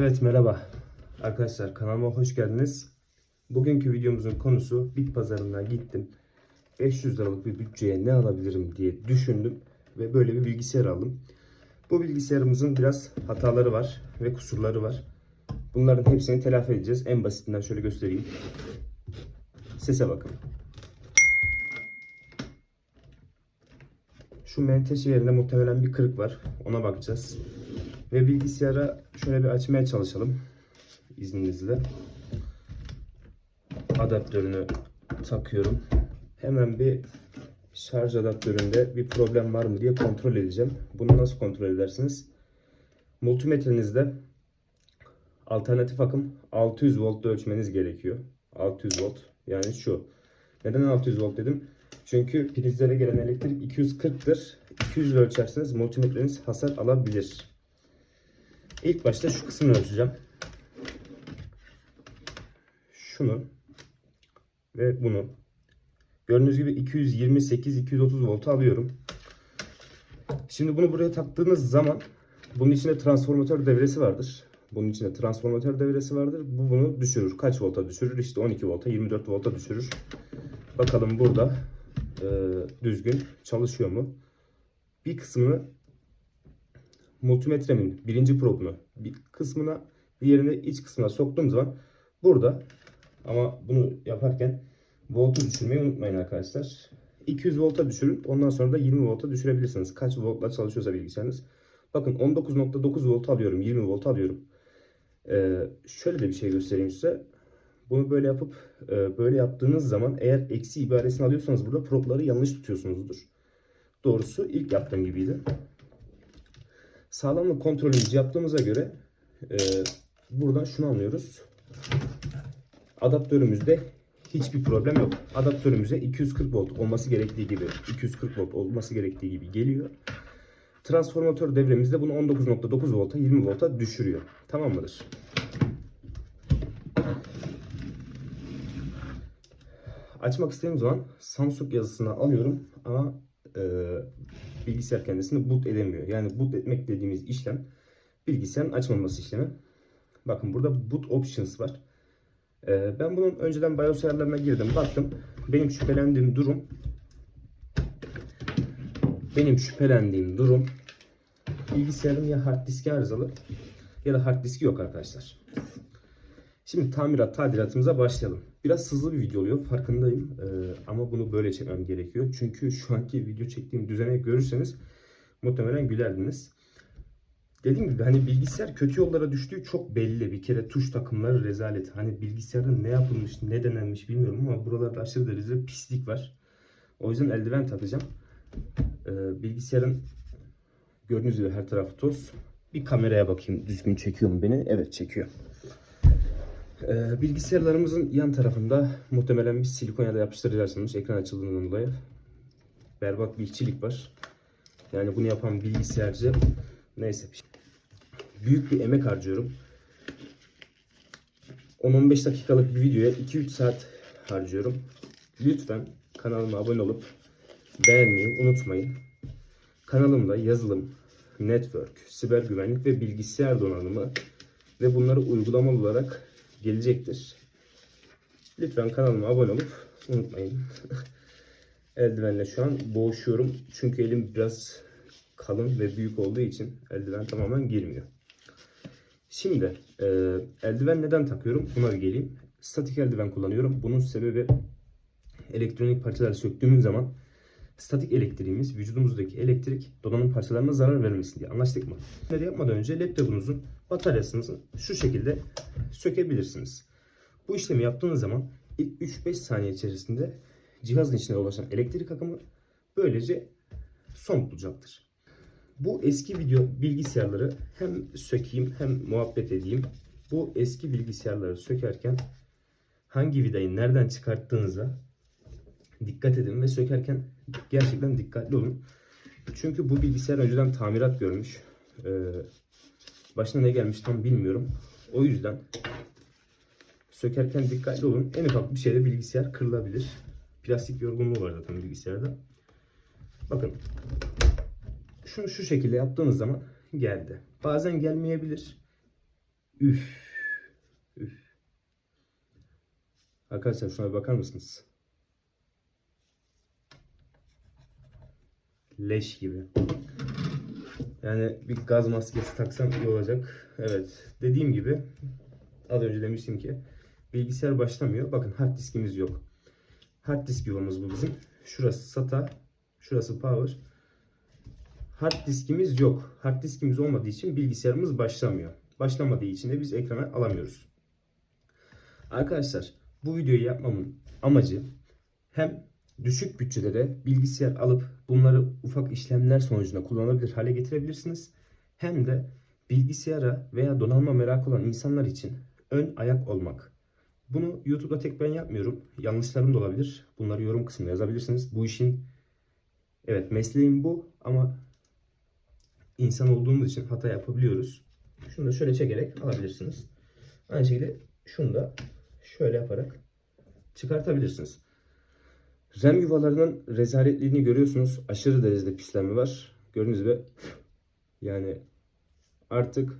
Evet merhaba arkadaşlar kanalıma hoş geldiniz. Bugünkü videomuzun konusu bit pazarından gittim. 500 liralık bir bütçeye ne alabilirim diye düşündüm ve böyle bir bilgisayar aldım. Bu bilgisayarımızın biraz hataları var ve kusurları var. Bunların hepsini telafi edeceğiz. En basitinden şöyle göstereyim. Sese bakın. Şu menteşe yerinde muhtemelen bir kırık var. Ona bakacağız. Ve bilgisayara şöyle bir açmaya çalışalım. İzninizle. Adaptörünü takıyorum. Hemen bir şarj adaptöründe bir problem var mı diye kontrol edeceğim. Bunu nasıl kontrol edersiniz? Multimetrenizde alternatif akım 600 voltta ölçmeniz gerekiyor. 600 volt yani şu. Neden 600 volt dedim? Çünkü prizlere gelen elektrik 240'tır. 200 ile ölçerseniz multimetreniz hasar alabilir. İlk başta şu kısmını ölçeceğim. Şunu ve bunu. Gördüğünüz gibi 228-230 volt alıyorum. Şimdi bunu buraya taktığınız zaman bunun içinde transformatör devresi vardır. Bunun içinde transformatör devresi vardır. Bu bunu düşürür. Kaç volta düşürür? İşte 12 volta, 24 volta düşürür. Bakalım burada e, düzgün çalışıyor mu? Bir kısmını multimetremin birinci probunu bir kısmına diğerini iç kısmına soktuğum zaman burada ama bunu yaparken voltu düşürmeyi unutmayın arkadaşlar. 200 volta düşürün. Ondan sonra da 20 volta düşürebilirsiniz. Kaç voltla çalışıyorsa bilgisayarınız. Bakın 19.9 volt alıyorum. 20 volt alıyorum. Ee, şöyle de bir şey göstereyim size. Bunu böyle yapıp e, böyle yaptığınız zaman eğer eksi ibaresini alıyorsanız burada probları yanlış tutuyorsunuzdur. Doğrusu ilk yaptığım gibiydi. Sağlamlık kontrolümüzü yaptığımıza göre e, buradan şunu anlıyoruz. Adaptörümüzde hiçbir problem yok. Adaptörümüze 240 volt olması gerektiği gibi 240 volt olması gerektiği gibi geliyor. Transformatör devremizde bunu 19.9 volta 20 volta düşürüyor. Tamam mıdır? Açmak istediğim zaman Samsung yazısını alıyorum ama e, bilgisayar kendisini boot edemiyor. Yani boot etmek dediğimiz işlem bilgisayarın açmaması işlemi. Bakın burada boot options var. E, ben bunun önceden BIOS ayarlarına girdim. Baktım. Benim şüphelendiğim durum benim şüphelendiğim durum bilgisayarın ya hard diski arızalı ya da hard diski yok arkadaşlar. Şimdi tamirat tadilatımıza başlayalım. Biraz hızlı bir video oluyor farkındayım ee, ama bunu böyle çekmem gerekiyor. Çünkü şu anki video çektiğim düzene görürseniz muhtemelen gülerdiniz. Dediğim gibi hani bilgisayar kötü yollara düştüğü çok belli. Bir kere tuş takımları rezalet. Hani bilgisayarın ne yapılmış ne denenmiş bilmiyorum ama buralarda aşırı derecede pislik var. O yüzden eldiven takacağım. Ee, bilgisayarın gördüğünüz gibi her tarafı toz. Bir kameraya bakayım düzgün çekiyor mu beni? Evet çekiyor. Ee, bilgisayarlarımızın yan tarafında muhtemelen bir silikon ya da yapıştırıcı ekran açıldığından dolayı berbat bir işçilik var. Yani bunu yapan bilgisayarcı neyse büyük bir emek harcıyorum. 10-15 dakikalık bir videoya 2-3 saat harcıyorum. Lütfen kanalıma abone olup beğenmeyi unutmayın. Kanalımda yazılım, network, siber güvenlik ve bilgisayar donanımı ve bunları uygulamalı olarak gelecektir. Lütfen kanalıma abone olup unutmayın. Eldivenle şu an boğuşuyorum. Çünkü elim biraz kalın ve büyük olduğu için eldiven tamamen girmiyor. Şimdi e, eldiven neden takıyorum? Buna bir geleyim. Statik eldiven kullanıyorum. Bunun sebebi elektronik parçaları söktüğümüz zaman statik elektriğimiz, vücudumuzdaki elektrik donanım parçalarına zarar vermesin diye. Anlaştık mı? Bunları yapmadan önce laptopunuzun bataryasını şu şekilde sökebilirsiniz. Bu işlemi yaptığınız zaman ilk 3-5 saniye içerisinde cihazın içine ulaşan elektrik akımı böylece son bulacaktır. Bu eski video bilgisayarları hem sökeyim hem muhabbet edeyim. Bu eski bilgisayarları sökerken hangi vidayı nereden çıkarttığınıza dikkat edin ve sökerken gerçekten dikkatli olun. Çünkü bu bilgisayar önceden tamirat görmüş. Ee, başına ne gelmiş tam bilmiyorum. O yüzden sökerken dikkatli olun. En ufak bir şeyde bilgisayar kırılabilir. Plastik yorgunluğu var zaten bilgisayarda. Bakın. Şunu şu şekilde yaptığınız zaman geldi. Bazen gelmeyebilir. Üf. Üf. Arkadaşlar şuna bir bakar mısınız? Leş gibi. Yani bir gaz maskesi taksam iyi olacak. Evet. Dediğim gibi az önce demiştim ki bilgisayar başlamıyor. Bakın hard diskimiz yok. Hard disk yuvamız bu bizim. Şurası SATA. Şurası power. Hard diskimiz yok. Hard diskimiz olmadığı için bilgisayarımız başlamıyor. Başlamadığı için de biz ekrana alamıyoruz. Arkadaşlar bu videoyu yapmamın amacı hem düşük bütçelere bilgisayar alıp bunları ufak işlemler sonucunda kullanılabilir hale getirebilirsiniz. Hem de bilgisayara veya donanma merakı olan insanlar için ön ayak olmak. Bunu YouTube'da tek ben yapmıyorum. Yanlışlarım da olabilir. Bunları yorum kısmına yazabilirsiniz. Bu işin evet mesleğim bu ama insan olduğumuz için hata yapabiliyoruz. Şunu da şöyle çekerek alabilirsiniz. Aynı şekilde şunu da şöyle yaparak çıkartabilirsiniz. RAM yuvalarının rezaletliğini görüyorsunuz. Aşırı derecede pislenme var. Gördüğünüz gibi yani artık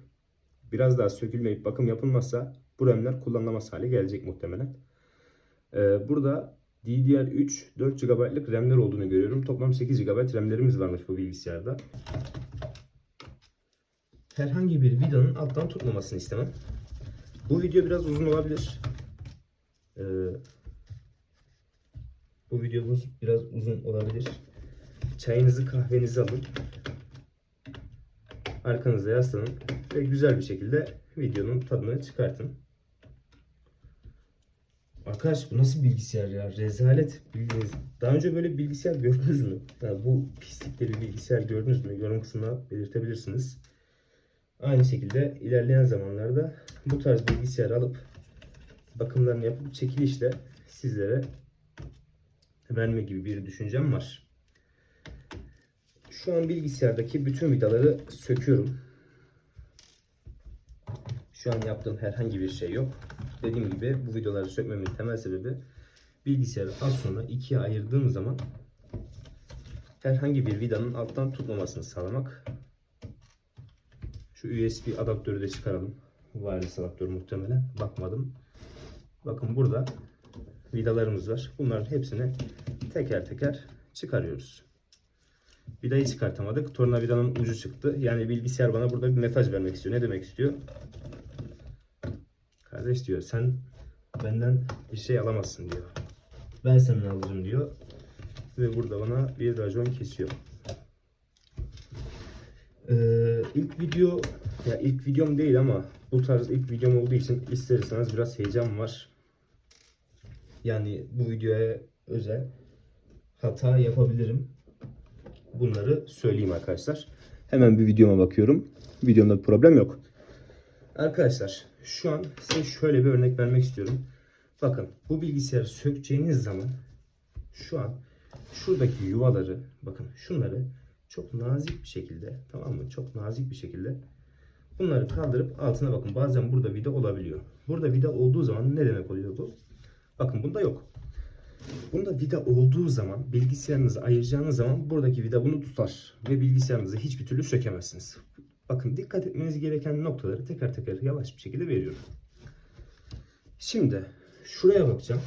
biraz daha sökülmeyip bakım yapılmazsa bu RAM'ler kullanılamaz hale gelecek muhtemelen. Ee, burada DDR3 4 GB'lık RAM'ler olduğunu görüyorum. Toplam 8 GB RAM'lerimiz varmış bu bilgisayarda. Herhangi bir vidanın alttan tutmamasını istemem. Bu video biraz uzun olabilir. Ee, bu videomuz biraz uzun olabilir. Çayınızı kahvenizi alın. Arkanıza yaslanın ve güzel bir şekilde videonun tadını çıkartın. Arkadaş bu nasıl bilgisayar ya? Rezalet bildiğiniz. Daha önce böyle bilgisayar gördünüz mü? Yani bu pislikte bir bilgisayar gördünüz mü? Yorum kısmına belirtebilirsiniz. Aynı şekilde ilerleyen zamanlarda bu tarz bilgisayar alıp bakımlarını yapıp çekilişle sizlere verme gibi bir düşüncem var. Şu an bilgisayardaki bütün vidaları söküyorum. Şu an yaptığım herhangi bir şey yok. Dediğim gibi bu videoları sökmemin temel sebebi bilgisayarı az sonra ikiye ayırdığım zaman herhangi bir vidanın alttan tutmamasını sağlamak. Şu USB adaptörü de çıkaralım. Wireless adaptör muhtemelen. Bakmadım. Bakın burada vidalarımız var. Bunların hepsini teker teker çıkarıyoruz. Vidayı çıkartamadık. Tornavidanın ucu çıktı. Yani bilgisayar bana burada bir mesaj vermek istiyor. Ne demek istiyor? Kardeş diyor sen benden bir şey alamazsın diyor. Ben senden alırım diyor. Ve burada bana bir racon kesiyor. Ee, ilk video ya ilk videom değil ama bu tarz ilk videom olduğu için isterseniz biraz heyecan var. Yani bu videoya özel hata yapabilirim. Bunları söyleyeyim arkadaşlar. Hemen bir videoma bakıyorum. Videomda bir problem yok. Arkadaşlar şu an size şöyle bir örnek vermek istiyorum. Bakın bu bilgisayarı sökeceğiniz zaman şu an şuradaki yuvaları bakın şunları çok nazik bir şekilde tamam mı? Çok nazik bir şekilde bunları kaldırıp altına bakın. Bazen burada vida olabiliyor. Burada vida olduğu zaman ne demek oluyor bu? Bakın bunda yok. Bunda vida olduğu zaman bilgisayarınızı ayıracağınız zaman buradaki vida bunu tutar ve bilgisayarınızı hiçbir türlü sökemezsiniz. Bakın dikkat etmeniz gereken noktaları teker teker yavaş bir şekilde veriyorum. Şimdi şuraya bakacağım.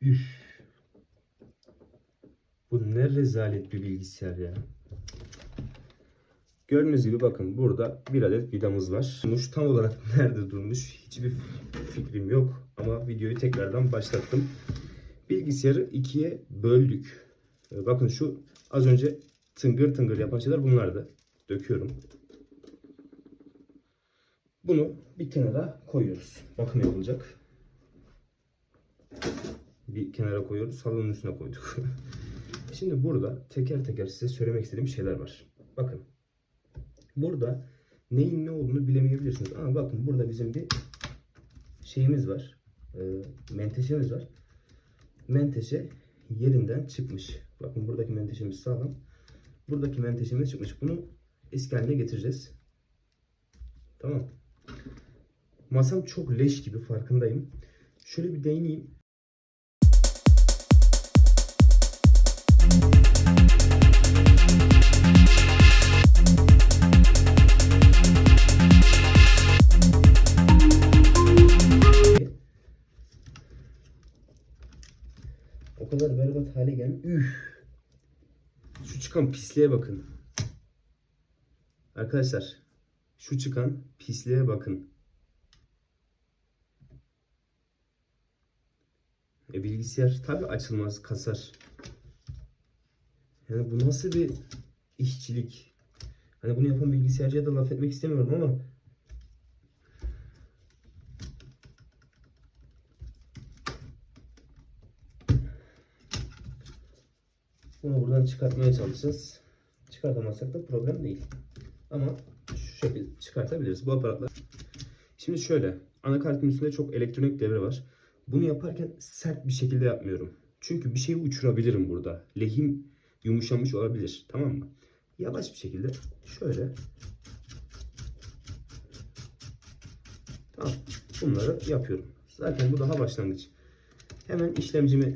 Üf. Bu ne rezalet bir bilgisayar ya. Gördüğünüz gibi bakın burada bir adet vidamız var. Durmuş tam olarak nerede durmuş hiçbir fikrim yok. Ama videoyu tekrardan başlattım. Bilgisayarı ikiye böldük. Ee, Bakın şu az önce tıngır tıngır yapan şeyler bunlardı. Döküyorum. Bunu bir kenara koyuyoruz. Bakım yapılacak. Bir kenara koyuyoruz. Halının üstüne koyduk. Şimdi burada teker teker size söylemek istediğim şeyler var. Bakın. Burada neyin ne olduğunu bilemeyebilirsiniz. Ama bakın burada bizim bir şeyimiz var. E, menteşemiz var. Menteşe yerinden çıkmış. Bakın buradaki menteşemiz sağlam. Buradaki menteşemiz çıkmış. Bunu eski haline getireceğiz. Tamam. Masam çok leş gibi farkındayım. Şöyle bir değineyim. Berbat hale gelmiş. Üf. Şu çıkan pisliğe bakın. Arkadaşlar şu çıkan pisliğe bakın. E, bilgisayar tabi açılmaz kasar. Yani bu nasıl bir işçilik? Hani bunu yapan bilgisayarcıya da laf etmek istemiyorum ama Bunu buradan çıkartmaya çalışacağız. Çıkartamazsak da problem değil. Ama şu şekilde çıkartabiliriz bu aparatla. Şimdi şöyle. Anakartın üstünde çok elektronik devre var. Bunu yaparken sert bir şekilde yapmıyorum. Çünkü bir şeyi uçurabilirim burada. Lehim yumuşamış olabilir. Tamam mı? Yavaş bir şekilde şöyle. Tamam. Bunları yapıyorum. Zaten bu daha başlangıç. Hemen işlemcimi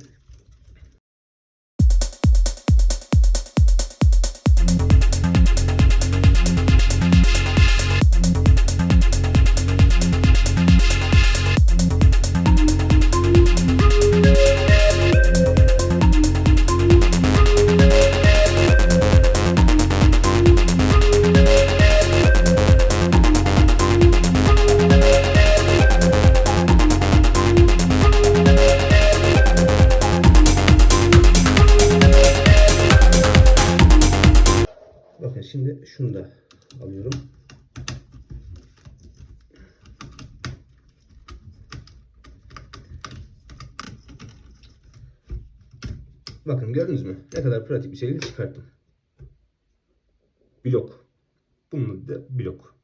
şimdi şunu da alıyorum. Bakın gördünüz mü? Ne kadar pratik bir şekilde çıkarttım. Blok. Bunun da blok.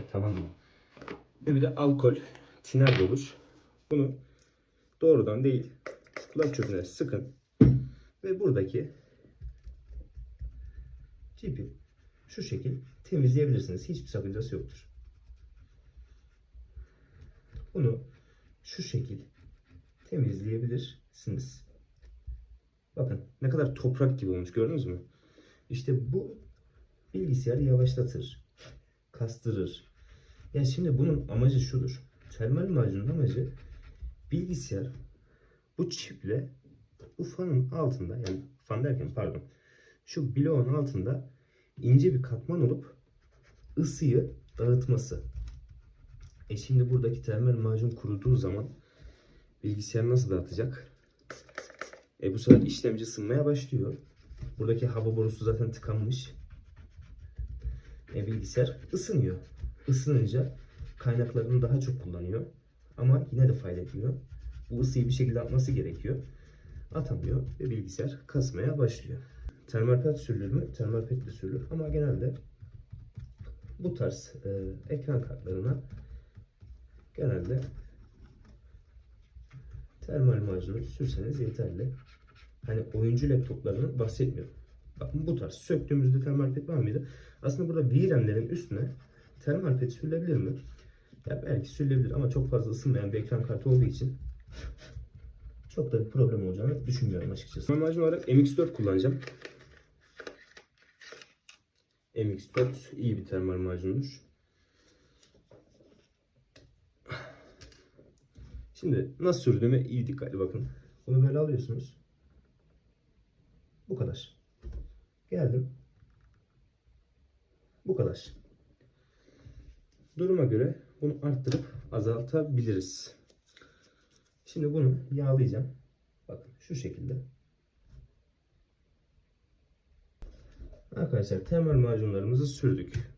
5 TL tamam mı? Ve bir de alkol tiner doluş. Bunu doğrudan değil kulak çöpüne sıkın. Ve buradaki cipi şu şekil temizleyebilirsiniz. Hiçbir sakıncası yoktur. Bunu şu şekil temizleyebilirsiniz. Bakın ne kadar toprak gibi olmuş gördünüz mü? İşte bu bilgisayarı yavaşlatır, kastırır. Yani şimdi bunun amacı şudur. Termal macunun amacı bilgisayar bu çiple bu fanın altında yani fan derken pardon şu bloğun altında ince bir katman olup ısıyı dağıtması. E şimdi buradaki termal macun kuruduğu zaman bilgisayar nasıl dağıtacak? E bu sefer işlemci ısınmaya başlıyor. Buradaki hava borusu zaten tıkanmış. E bilgisayar ısınıyor. Isınınca kaynaklarını daha çok kullanıyor. Ama yine de fayda etmiyor. Bu ısıyı bir şekilde atması gerekiyor. Atamıyor ve bilgisayar kasmaya başlıyor. Termal pet sürülür mü? Termal pet de sürülür ama genelde bu tarz e, ekran kartlarına genelde termal macunu sürseniz yeterli. Hani oyuncu laptoplarını bahsetmiyorum. Bakın bu tarz söktüğümüzde termal pet var mıydı? Aslında burada VRAM'lerin üstüne termal pet sürülebilir mi? Ya belki sürülebilir ama çok fazla ısınmayan bir ekran kartı olduğu için çok da bir problem olacağını düşünmüyorum açıkçası. Macun olarak MX4 kullanacağım. MX4 iyi bir termal macundur. Şimdi nasıl sürdüğüme iyi dikkatli bakın. Bunu böyle alıyorsunuz. Bu kadar. Geldim. Bu kadar. Duruma göre bunu arttırıp azaltabiliriz. Şimdi bunu yağlayacağım. Bakın şu şekilde. Arkadaşlar temel macunlarımızı sürdük.